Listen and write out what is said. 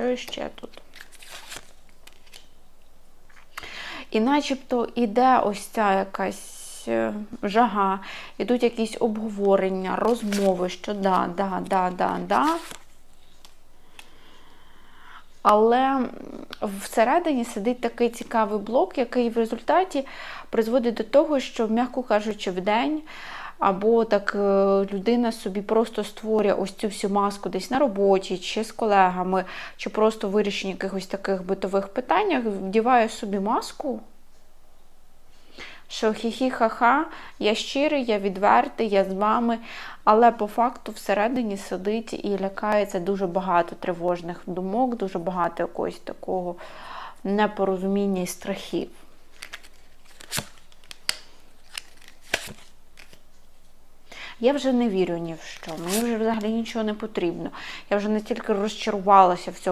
Що ще тут? І начебто іде ось ця якась е, жага, ідуть якісь обговорення, розмови, що да, да, да, да, да. Але всередині сидить такий цікавий блок, який в результаті призводить до того, що, м'яко кажучи, в день або так е, людина собі просто створює ось цю всю маску десь на роботі, чи з колегами, чи просто вирішення якихось таких битових питаннях, вдіває собі маску. Що хі-хі-ха-ха, я щирий, я відвертий, я з вами, але по факту всередині сидить і лякається дуже багато тривожних думок, дуже багато якогось такого непорозуміння і страхів. Я вже не вірю ні в що. Мені вже взагалі нічого не потрібно. Я вже настільки розчарувалася в цьому.